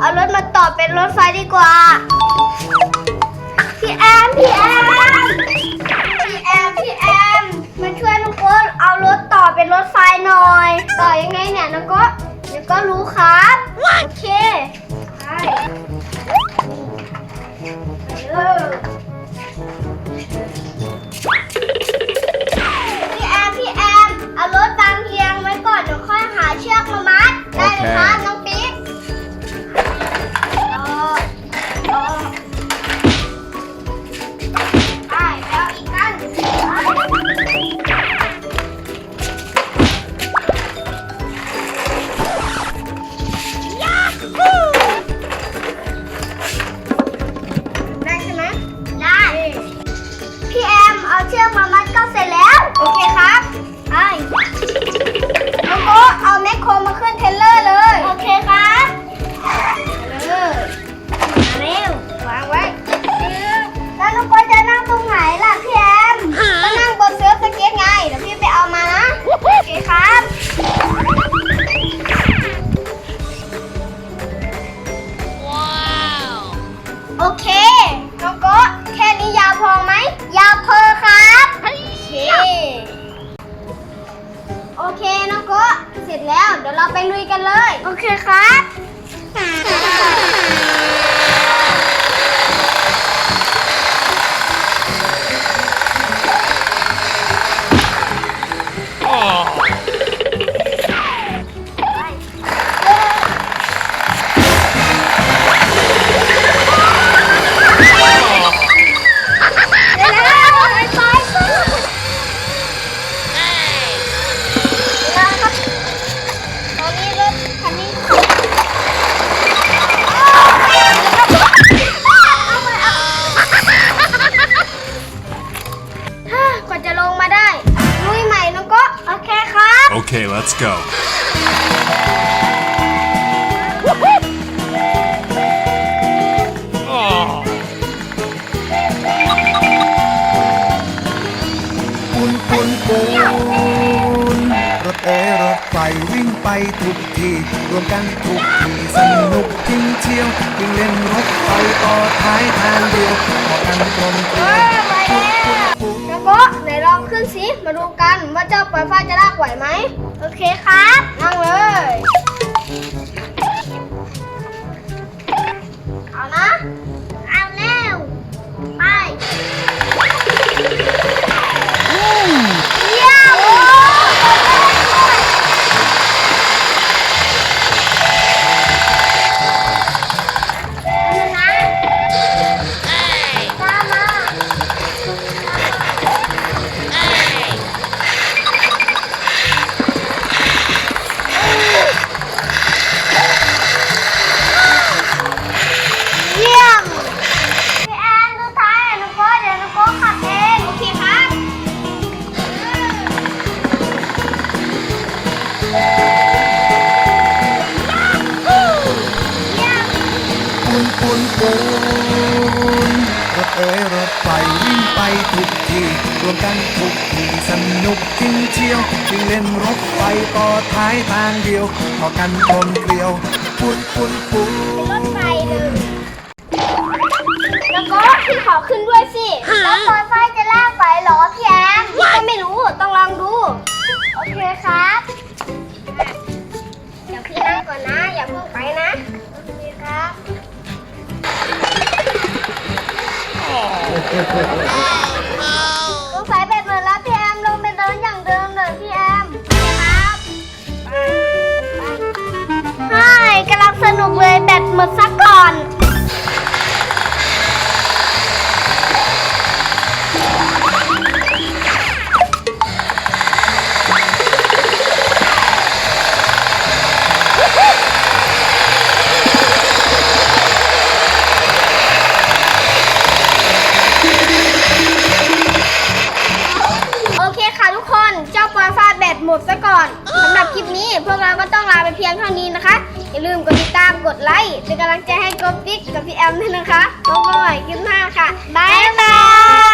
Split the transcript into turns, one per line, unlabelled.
เอารถมาต่อเป็นรถไฟดีกว่า พี่แอม พี่แอม พี่แอม พี่แอม มาช่วยน้องโก้เอารถต่อเป็นรถไฟหน่อย ต่อยังไงเนี่ยน้องโก้เดี๋ยวก็รู้ครับ โอเคไป เชือกมามัดก็เสร็จแล้ว ลุยกันเลย โอเคครับ
Okay, let's go.
ปูนปูนปูนรถเอรถไฟวิ่งไปทุกทีรวมกันทุกทีสนุกจริงเชียววิ่งเล่นรถไฟต่อท้ายทางเดียวพอกันกลมเกลียว
สิ มาดูกันว่าเจ้าปล่อยฟ้าจะลากไหวไหม ปูน
ปูนปูนรถเอรถไฟวิ่งไปทุกที่รวมกันทุกที่สนุกจริงเชียววิ่งเล่นรถไฟต่อท้ายทางเดียวพอกันกลมเกลียวปูนปูนปูน
รถไฟเลยแล้วก็พี่ขอขึ้นด้วยสิแล้วตอนไฟ สงสัยแบตหมดแล้วพี่แอมลงเป็นเดินอย่างเดิมเลยพี่แอมครับใช่กำลังสนุกเลยแบตหมดซะ ดซะก่อนสำหรับคลิปนี้พวกเราก็ต้องลาไปเพียงเท่านี้นะคะ อย่าลืมกดติดตามกดไลค์เป็นกำลังใจให้กบิ๊กกับพี่แอมด้วยนะคะพบกันใหม่คลิปหน้าค่ะบ๊ายบาย